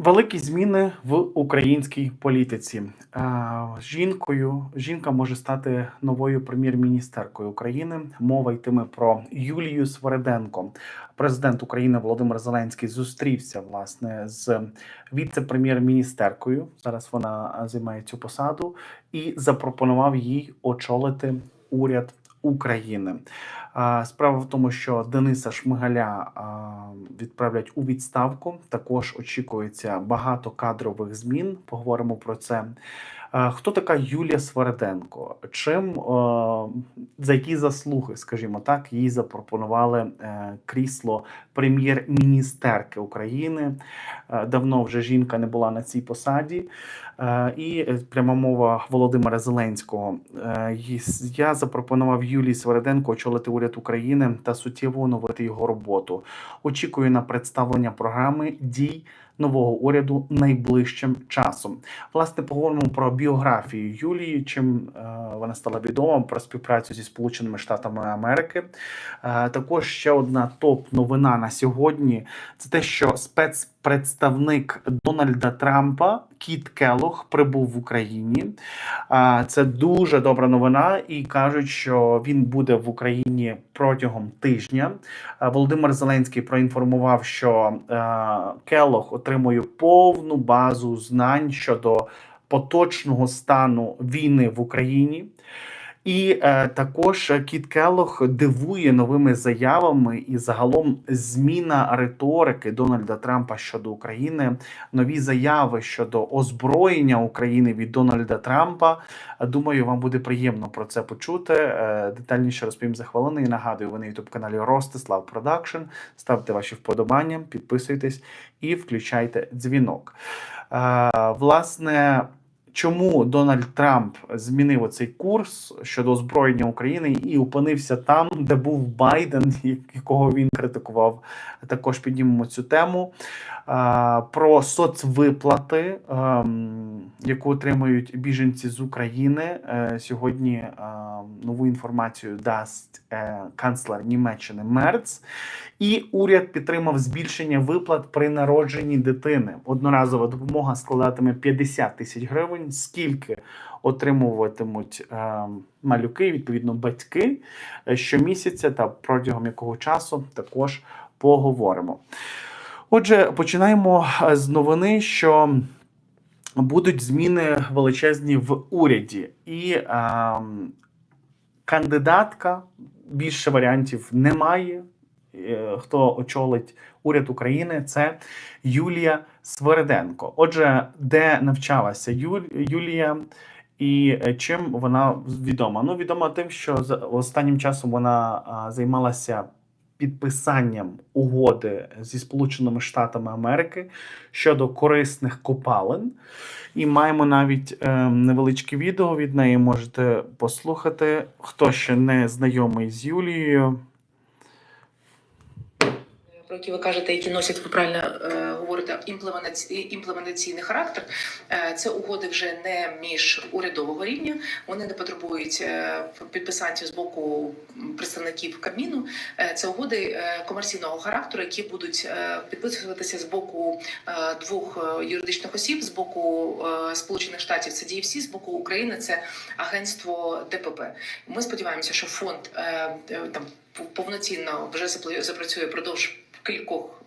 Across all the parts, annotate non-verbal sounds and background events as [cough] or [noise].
Великі зміни в українській політиці. Е, Жінкою жінка може стати новою прем'єр-міністеркою України. Мова йтиме про Юлію Свереденко. Президент України Володимир Зеленський зустрівся власне з віце-прем'єр-міністеркою. Зараз вона е, займає цю посаду і запропонував їй очолити уряд України. Справа в тому, що Дениса Шмигаля відправлять у відставку. Також очікується багато кадрових змін. Поговоримо про це. Хто така Юлія Свереденко? Чим за які заслуги, скажімо так, їй запропонували е, крісло прем'єр-міністерки України? Е, Давно вже жінка не була на цій посаді. Е, І е, пряма мова Володимира Зеленського. Е, Я запропонував Юлії Свереденко очолити уряд України та суттєво оновити його роботу. Очікую на представлення програми дій нового уряду найближчим часом. Власне, поговоримо про біографію Юлії, чим вона стала відома про співпрацю зі Сполученими Штатами Америки. Також ще одна топ-новина на сьогодні це те, що спецпредставник Дональда Трампа Кіт Келлог прибув в Україні. Це дуже добра новина, і кажуть, що він буде в Україні протягом тижня. Володимир Зеленський проінформував, що Келлог отримує повну базу знань щодо поточного стану війни в Україні. І е, також Кіт Келлог дивує новими заявами і загалом зміна риторики Дональда Трампа щодо України, нові заяви щодо озброєння України від Дональда Трампа. Думаю, вам буде приємно про це почути. Е, Детальніше розповім за хвилину. І нагадую, ви на youtube каналі Ростислав Продакшн. Ставте ваші вподобання, підписуйтесь і включайте дзвінок. Е, Власне. Чому Дональд Трамп змінив оцей курс щодо озброєння України і опинився там, де був Байден, [laughs] якого він критикував? Також піднімемо цю тему. Про соцвиплати, ем, яку отримують біженці з України. Е, Сьогодні е, нову інформацію дасть е, канцлер Німеччини Мерц. І уряд підтримав збільшення виплат при народженні дитини. Одноразова допомога складатиме 50 тисяч гривень. Скільки отримуватимуть е, малюки, відповідно, батьки е, щомісяця та протягом якого часу також поговоримо. Отже, починаємо е, з новини, що будуть зміни величезні в уряді, і е, кандидатка більше варіантів немає. Е, Хто очолить уряд України? Це Юлія Свереденко. Отже, де навчалася Юлія, і е, чим вона відома? Ну, відома тим, що останнім часом вона займалася підписанням угоди зі Сполученими Штатами Америки щодо корисних копалин. І маємо навіть е, невеличке відео від неї. Можете послухати. Хто ще не знайомий з Юлією, про які ви кажете, які носять ви правильно е, говорите імплементаційний, імплементаційний характер. Е, це угоди вже не між урядового рівня. Вони не потребують е, підписантів з боку представників Кабміну. Е, це угоди комерційного характеру, які будуть підписуватися з боку двох юридичних осіб, з боку Сполучених Штатів це DFC, з боку України це агентство ДПП. Ми сподіваємося, що фонд там повноцінно вже запрацює продовж кількох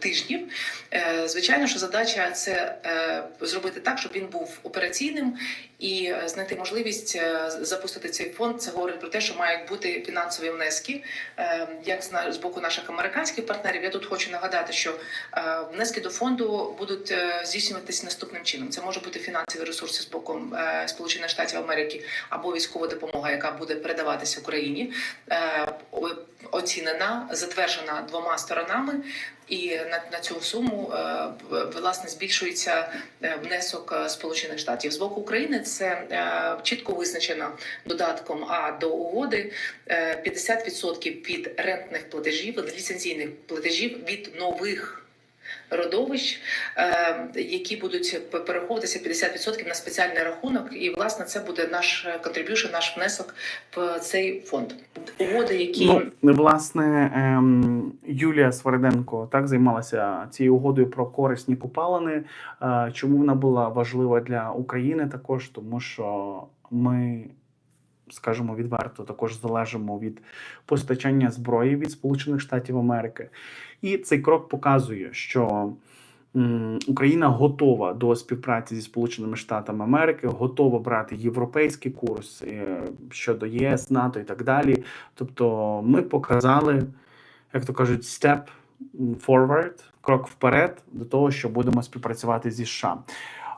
тижнів. Е, Звичайно, що задача це е, зробити так, щоб він був операційним і е, знайти можливість е, запустити цей фонд. Це говорить про те, що мають бути фінансові внески, е, як з боку наших американських партнерів. Я тут хочу нагадати, що е, внески до фонду будуть е, здійснюватись наступним чином. Це може бути фінансові ресурси з боку е, Сполучених Штатів Америки або військова допомога, яка буде передаватися Україні. Оцінена, затверджена двома сторонами, і на, на цю суму е, власне збільшується е, внесок е, Сполучених Штатів з боку України. Це чітко визначено додатком А до угоди е, 50% від рентних платежів, від ліцензійних платежів від нових родовищ, е, які будуть перераховуватися 50% на спеціальний рахунок. І власне це буде наш контриб'юшн, наш внесок в цей фонд. Угоди, які Ну, власне, ем, Юлія Свириденко так займалася цією угодою про корисні купалини. Е, чому вона була важлива для України також? Тому що ми, скажімо відверто, також залежимо від постачання зброї від Сполучених Штатів Америки. І цей крок показує, що Україна готова до співпраці зі Сполученими Штатами Америки, готова брати європейський курс е, щодо ЄС, НАТО і так далі. Тобто ми показали, як то кажуть, step forward, крок вперед до того, що будемо співпрацювати зі США.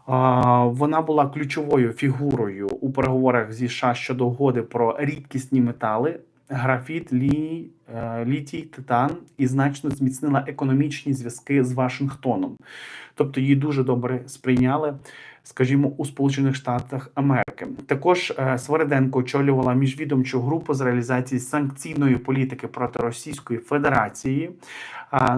Вона була ключовою фігурою у переговорах зі США щодо угоди про рідкісні метали, графіт, ліній, е, літій, титан і значно зміцнила економічні зв'язки з Вашингтоном. Тобто її дуже добре сприйняли, скажімо, у Сполучених Штатах Америки. Також е, Свириденко очолювала міжвідомчу групу з реалізації санкційної політики проти Російської Федерації.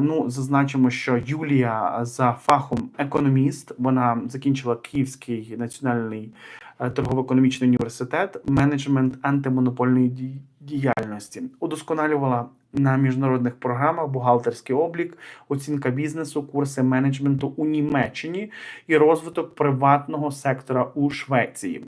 Ну, зазначимо, що Юлія за фахом економіст, вона закінчила Київський національний е, торгово-економічний університет, менеджмент антимонопольної діяльності, удосконалювала на міжнародних програмах бухгалтерський облік, оцінка бізнесу, курси менеджменту у Німеччині і розвиток приватного сектора у Швеції.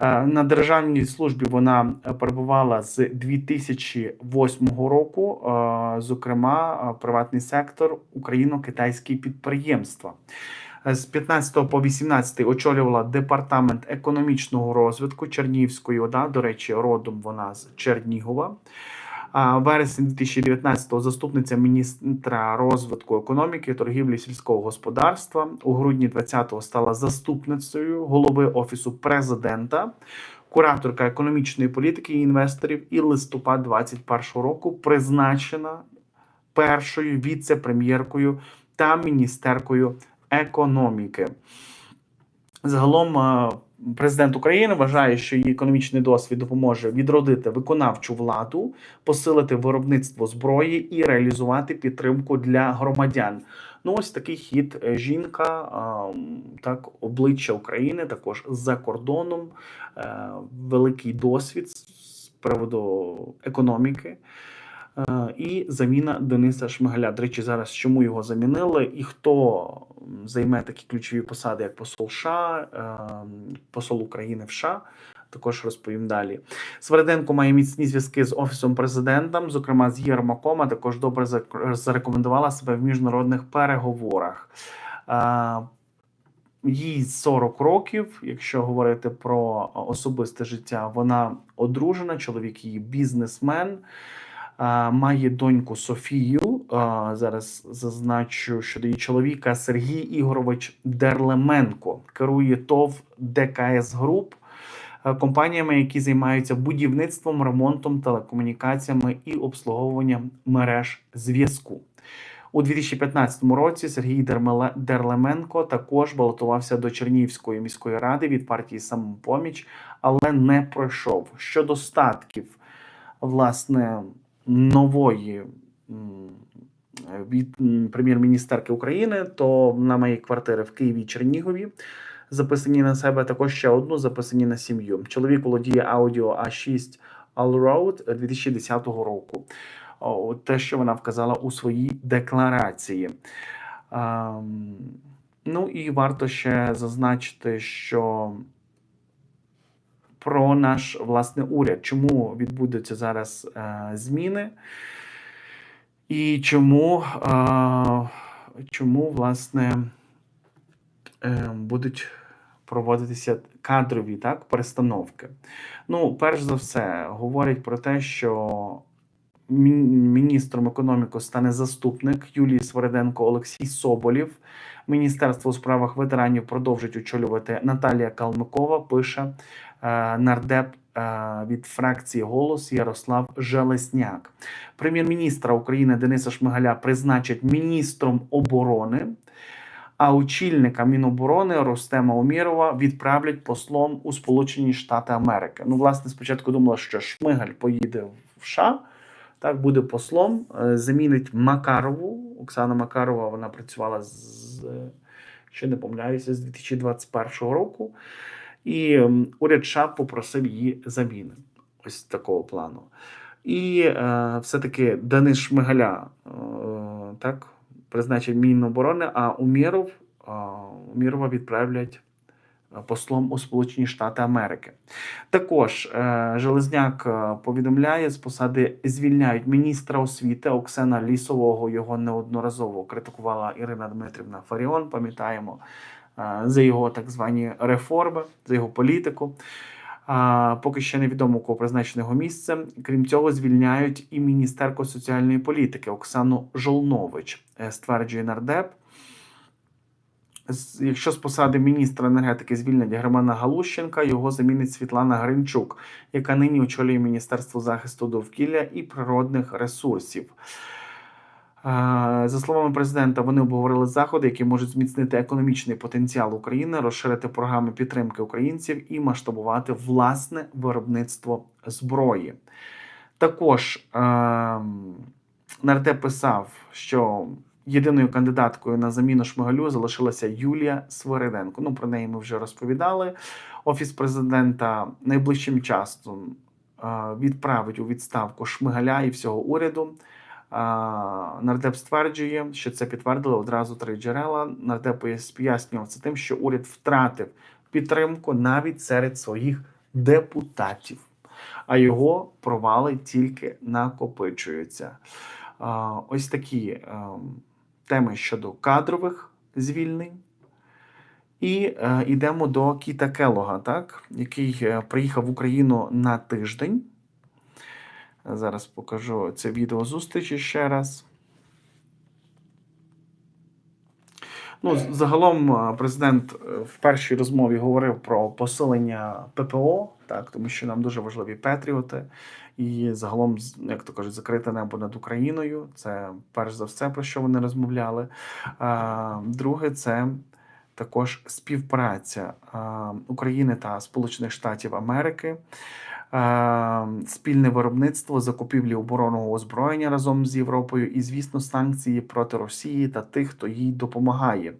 Е, На державній службі вона перебувала з 2008 року. е, Зокрема, е, приватний сектор, україно-китайські підприємства. З 15 по 18 очолювала департамент економічного розвитку Чернігівської ОДА. До речі, родом вона з Чернігова. Вересень 2019-го заступниця міністра розвитку економіки, торгівлі сільського господарства. У грудні 20-го стала заступницею голови офісу президента, кураторка економічної політики і інвесторів. І листопад 21-го року призначена першою віце-прем'єркою та міністеркою економіки. Загалом президент України вважає, що її економічний досвід допоможе відродити виконавчу владу, посилити виробництво зброї і реалізувати підтримку для громадян. Ну, ось такий хід Е, жінка, так, обличчя України, також за кордоном, е, великий досвід з приводу економіки. Е, І заміна Дениса Шмигаля. До речі, зараз чому його замінили, і хто займе такі ключові посади, як посол США, е, посол України в США. Також розповім далі. Свириденко має міцні зв'язки з офісом президента, зокрема з Єрмаком, а також добре зарекомендувала себе в міжнародних переговорах. Е, Їй 40 років, якщо говорити про особисте життя, вона одружена, чоловік її бізнесмен. Має доньку Софію. Зараз зазначу щодо її чоловіка Сергій Ігорович Дерлеменко керує ТОВ ДКС Груп компаніями, які займаються будівництвом, ремонтом, телекомунікаціями і обслуговуванням мереж зв'язку. У 2015 році Сергій Дерлеменко також балотувався до Чернігівської міської ради від партії Самопоміч, але не пройшов. Щодо статків, власне, нової від прем'єр-міністерки України, то вона має квартири в Києві і Чернігові. Записані на себе також ще одну, записані на сім'ю. Чоловік володіє аудіо А6 Allroad 2010 року. О, те, що вона вказала у своїй декларації. Ам, ну і варто ще зазначити, що про наш власне уряд, чому відбудуться зараз е, зміни, і чому, е, чому власне е, будуть проводитися кадрові так, перестановки. Ну, перш за все, говорять про те, що міністром економіки стане заступник Юлії Свириденко Олексій Соболєв. Міністерство у справах ветеранів продовжить очолювати Наталія Калмикова. Пише нардеп е, від фракції Голос Ярослав Желесняк. Прем'єр-міністра України Дениса Шмигаля призначать міністром оборони. А очільника Міноборони Рустема Умірова відправлять послом у Сполучені Штати Америки. Ну, власне, спочатку думала, що Шмигаль поїде в США, Так, буде послом, е, замінить Макарову. Оксана Макарова вона працювала з, ще не помиляюся, з 2021 року. І ем, уряд США попросив її заміни. Ось такого плану. І е, все-таки Денис Шмигаля е, так, призначив Міноборони, а Уміров, е, Умірова відправлять е, послом у Сполучені Штати Америки. Також е, Железняк е, повідомляє, з посади звільняють міністра освіти Оксана Лісового. Його неодноразово критикувала Ірина Дмитрівна Фаріон. Пам'ятаємо за його так звані реформи, за його політику. Поки ще невідомо, кого призначено його місце. Крім цього, звільняють і міністерку соціальної політики Оксану Жолнович, е, стверджує нардеп. Якщо з посади міністра енергетики звільнять Германа Галущенка, його замінить Світлана Гринчук, яка нині очолює Міністерство захисту довкілля і природних ресурсів. Е, За словами президента, вони обговорили заходи, які можуть зміцнити економічний потенціал України, розширити програми підтримки українців і масштабувати власне виробництво зброї. Також ем, нардеп писав, що єдиною кандидаткою на заміну Шмигалю залишилася Юлія Свириденко. Ну, про неї ми вже розповідали. Офіс президента найближчим часом е, відправить у відставку Шмигаля і всього уряду. Нардеп стверджує, що це підтвердили одразу три джерела. Нардеп пояс- пояснював це тим, що уряд втратив підтримку навіть серед своїх депутатів, а його провали тільки накопичуються. Ось такі ем, теми щодо кадрових звільнень. І е, йдемо до Кіта Келога, так, який е, приїхав в Україну на тиждень. Зараз покажу це відео зустрічі ще раз. Ну, загалом е, президент е, в першій розмові говорив про посилення ППО, так, тому що нам дуже важливі Петріоти. І загалом, як то кажуть, закрите небо над Україною. Це перш за все, про що вони розмовляли. А, друге, це також співпраця України та Сполучених Штатів Америки. Е, спільне виробництво закупівлі оборонного озброєння разом з Європою, і, звісно, санкції проти Росії та тих, хто їй допомагає.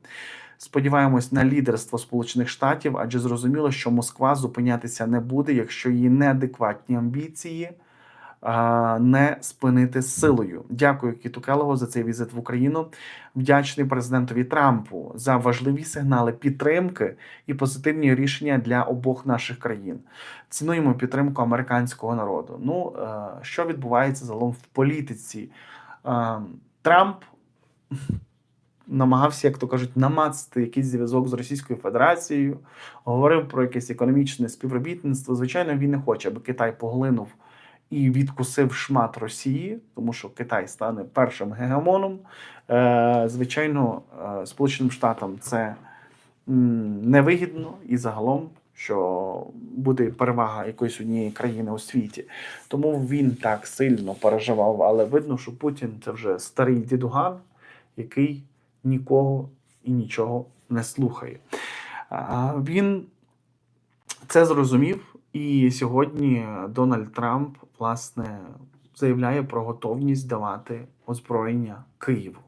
Сподіваємось на лідерство Сполучених Штатів, адже зрозуміло, що Москва зупинятися не буде, якщо її неадекватні амбіції не спинити силою. Дякую Кіту Келогу за цей візит в Україну. Вдячний президентові Трампу за важливі сигнали підтримки і позитивні рішення для обох наших країн. Цінуємо підтримку американського народу. Ну, е, що відбувається загалом в політиці? Е, Трамп намагався, як то кажуть, намацати якийсь зв'язок з Російською Федерацією, говорив про якесь економічне співробітництво. Звичайно, він не хоче, аби Китай поглинув і відкусив шмат Росії, тому що Китай стане першим гегемоном. Е, Звичайно, е, Сполученим Штатам це невигідно і загалом, що буде перевага якоїсь однієї країни у світі. Тому він так сильно переживав, але видно, що Путін це вже старий дідуган, який нікого і нічого не слухає. Він це зрозумів, і сьогодні Дональд Трамп власне заявляє про готовність давати озброєння Києву.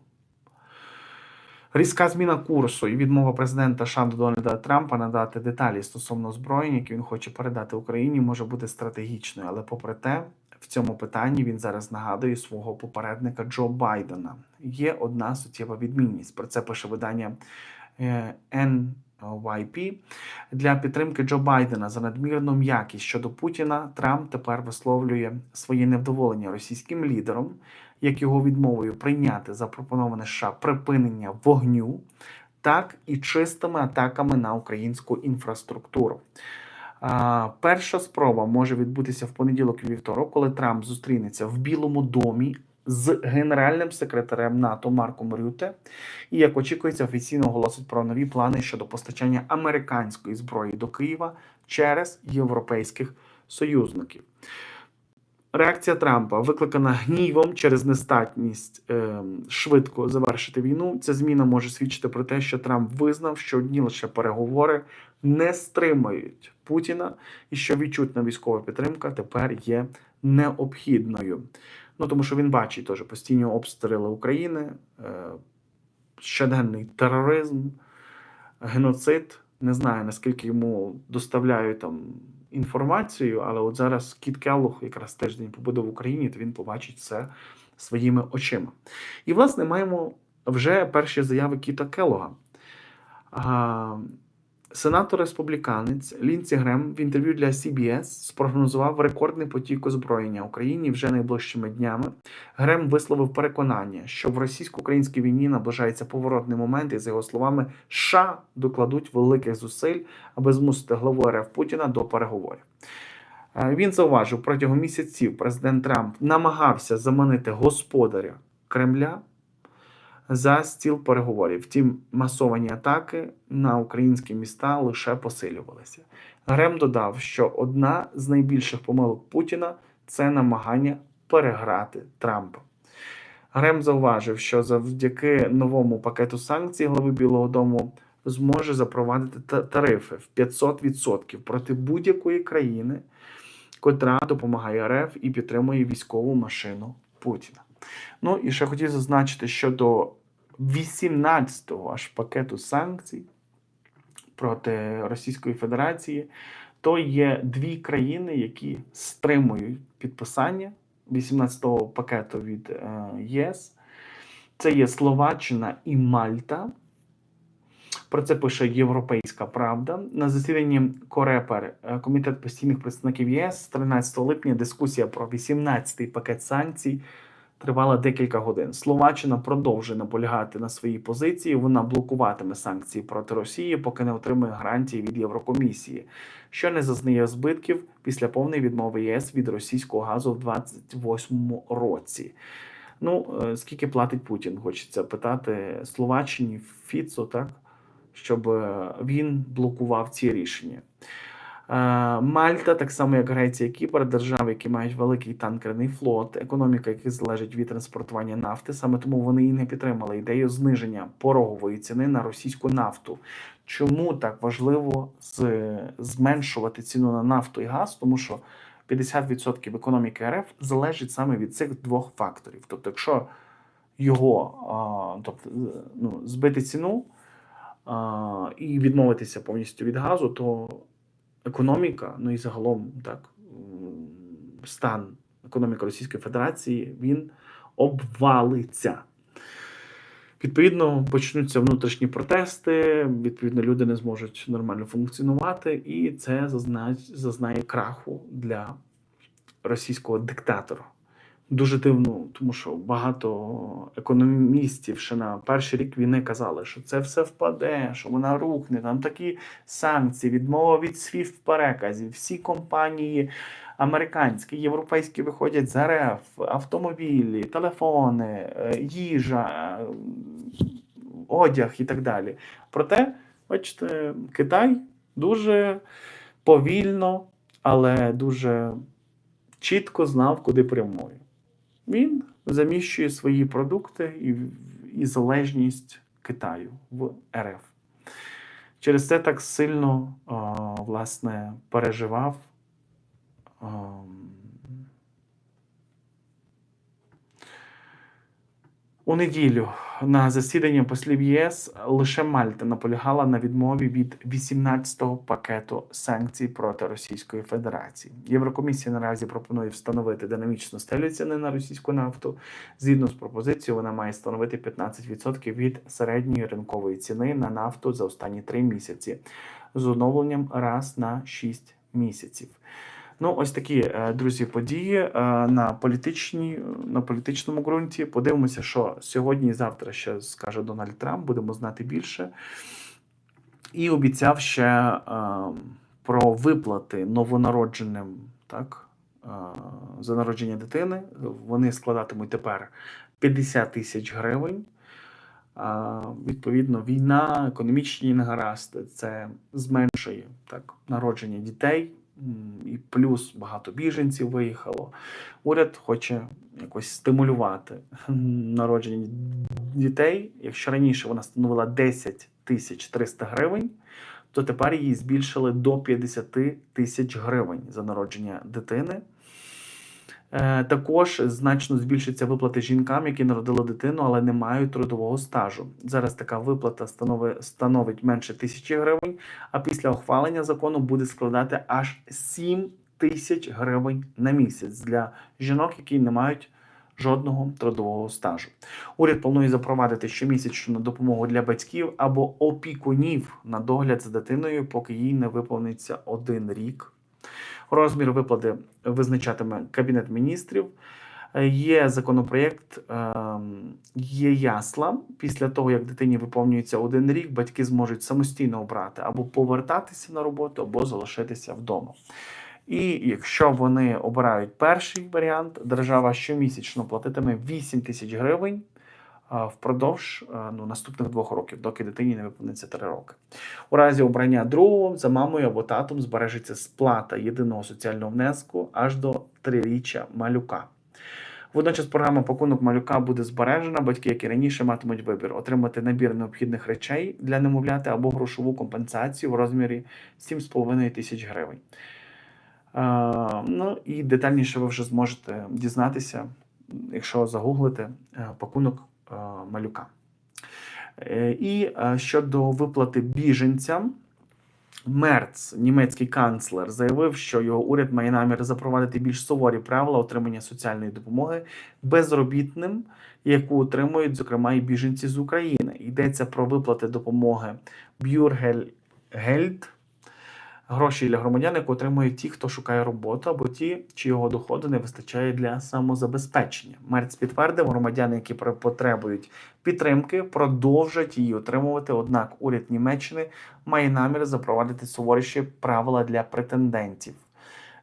Різка зміна курсу і відмова президента США Дональда Трампа надати деталі стосовно озброєння, які він хоче передати Україні, може бути стратегічною. Але попри те, в цьому питанні він зараз нагадує свого попередника Джо Байдена. Є одна суттєва відмінність. Про це пише видання е, NYP. Для підтримки Джо Байдена за надмірну м'якість щодо Путіна Трамп тепер висловлює своє невдоволення російським лідером, як його відмовою прийняти запропоноване США припинення вогню, так і чистими атаками на українську інфраструктуру. Перша спроба може відбутися в понеділок і вівторок, коли Трамп зустрінеться в Білому домі з генеральним секретарем НАТО Марком Рюте, і як очікується, офіційно оголосить про нові плани щодо постачання американської зброї до Києва через європейських союзників. Реакція Трампа викликана гнівом через нестатність е, швидко завершити війну. Ця зміна може свідчити про те, що Трамп визнав, що одні лише переговори не стримають Путіна, і що відчутна військова підтримка тепер є необхідною. Ну тому що він бачить теж постійні обстріли України, е, щоденний тероризм, геноцид. Не знаю, наскільки йому доставляють там інформацію, але от зараз Кіт Келлог якраз тиждень побуде в Україні, то він побачить все своїми очима. І, власне, маємо вже перші заяви Кіта Келлога. Сенатор республіканець Лінці Грем в інтерв'ю для CBS спрогнозував рекордний потік озброєння Україні вже найближчими днями. Грем висловив переконання, що в російсько-українській війні наближається поворотний момент, і за його словами, США докладуть великих зусиль, аби змусити главу РФ Путіна до переговорів. Е, Він зауважив, протягом місяців президент Трамп намагався заманити господаря Кремля за стіл переговорів. Втім, масовані атаки на українські міста лише посилювалися. Грем додав, що одна з найбільших помилок Путіна це намагання переграти Трампа. Грем зауважив, що завдяки новому пакету санкцій глави Білого Дому зможе запровадити тарифи в 500% проти будь-якої країни, котра допомагає РФ і підтримує військову машину Путіна. Ну і ще хотів зазначити щодо 18-го аж пакету санкцій проти Російської Федерації, то є дві країни, які стримують підписання 18-го пакету від е, ЄС. Це є Словаччина і Мальта. Про це пише Європейська Правда. На засіданні Корепер, е, комітет постійних представників ЄС, 13 липня дискусія про 18-й пакет санкцій тривала декілька годин. Словаччина продовжує наполягати на своїй позиції. Вона блокуватиме санкції проти Росії, поки не отримує гарантії від Єврокомісії, що не зазнає збитків після повної відмови ЄС від російського газу в 2028 році. Ну, е, скільки платить Путін? Хочеться питати Словаччині Фіцо, так? Щоб е, він блокував ці рішення. Е, Мальта, так само як Греція, Кіпр, держави, які мають великий танкерний флот, економіка, яких залежить від транспортування нафти. Саме тому вони і не підтримали ідею зниження порогової ціни на російську нафту. Чому так важливо зменшувати ціну на нафту і газ? Тому що 50% економіки РФ залежить саме від цих двох факторів. Тобто, якщо його тобто, ну, збити ціну і відмовитися повністю від газу, то економіка, ну і загалом так, стан економіки Російської Федерації він обвалиться. Відповідно, почнуться внутрішні протести, відповідно, люди не зможуть нормально функціонувати, і це зазнає, зазнає краху для російського диктатора. Дуже дивно, тому що багато економістів ще на перший рік війни казали, що це все впаде, що вона рухне. Там такі санкції, відмова від свіфт переказів. Всі компанії американські, європейські виходять з РФ, автомобілі, телефони, е, їжа, е, одяг і так далі. Проте, бачите, Китай дуже повільно, але дуже чітко знав, куди прямує. Він заміщує свої продукти і, і залежність Китаю в РФ. Через це так сильно власне переживав. У неділю на засіданні послів ЄС лише Мальта наполягала на відмові від 18-го пакету санкцій проти Російської Федерації. Єврокомісія наразі пропонує встановити динамічну стелю ціни на російську нафту. Згідно з пропозицією, вона має становити 15% від середньої ринкової ціни на нафту за останні три місяці з оновленням раз на 6 місяців. Ну, ось такі е, друзі події е, на політичній на політичному ґрунті. Подивимося, що сьогодні і завтра ще скаже Дональд Трамп. Будемо знати більше. І обіцяв ще е, про виплати новонародженим, так, е, за народження дитини. Вони складатимуть тепер 50 тисяч гривень. Відповідно, війна, економічні негаразди це зменшує так, народження дітей, і плюс багато біженців виїхало. Уряд хоче якось стимулювати народження дітей. Якщо раніше вона становила 10 тисяч 300 гривень, то тепер її збільшили до 50 тисяч гривень за народження дитини. Е, Також значно збільшаться виплати жінкам, які народили дитину, але не мають трудового стажу. Зараз така виплата становить менше тисячі гривень, а після ухвалення закону буде складати аж 7 тисяч гривень на місяць для жінок, які не мають жодного трудового стажу. Уряд планує запровадити щомісячну допомогу для батьків або опікунів на догляд за дитиною, поки їй не виповниться один рік. Розмір виплати визначатиме Кабінет міністрів. Е, Є законопроєкт, ем, є ясла. Після того, як дитині виповнюється один рік, батьки зможуть самостійно обрати або повертатися на роботу, або залишитися вдома. І якщо вони обирають перший варіант, держава щомісячно платитиме 8 тисяч гривень впродовж ну, наступних двох років, доки дитині не виповниться 3 роки. У разі обрання другого за мамою або татом збережеться сплата єдиного соціального внеску аж до триріччя малюка. Водночас програма пакунок малюка буде збережена. Батьки, які раніше матимуть вибір, отримати набір необхідних речей для немовляти або грошову компенсацію в розмірі 7,5 тисяч гривень. Е, ну і детальніше ви вже зможете дізнатися, якщо загуглите е, пакунок е, малюка. Е, І е, щодо виплати біженцям, Мерц, німецький канцлер, заявив, що його уряд має намір запровадити більш суворі правила отримання соціальної допомоги безробітним, яку отримують, зокрема, і біженці з України. Йдеться про виплати допомоги Бюргельгельд, гроші для громадян, які отримують ті, хто шукає роботу, або ті, чиєго доходу не вистачає для самозабезпечення. Мерц підтвердив, громадяни, які потребують підтримки, продовжать її отримувати. Однак уряд Німеччини має намір запровадити суворіші правила для претендентів.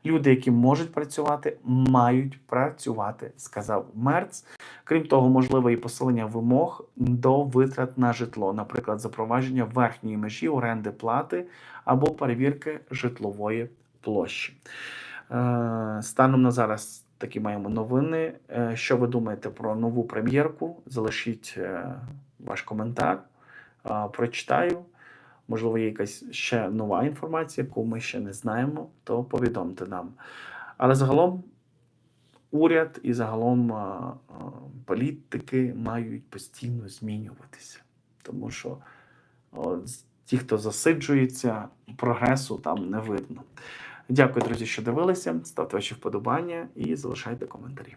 Люди, які можуть працювати, мають працювати, сказав Мерц. Крім того, можливе і посилення вимог до витрат на житло, наприклад, запровадження верхньої межі оренди плати або перевірки житлової площі. Е, Станом на зараз такі маємо новини. Е, Що ви думаєте про нову прем'єрку? Залишіть е, ваш коментар, прочитаю. Можливо, є якась ще нова інформація, яку ми ще не знаємо, то повідомте нам. Але загалом уряд і загалом політики мають постійно змінюватися. Тому що ті, хто засиджується, прогресу там не видно. Дякую, друзі, що дивилися. Ставте ваші вподобання і залишайте коментарі.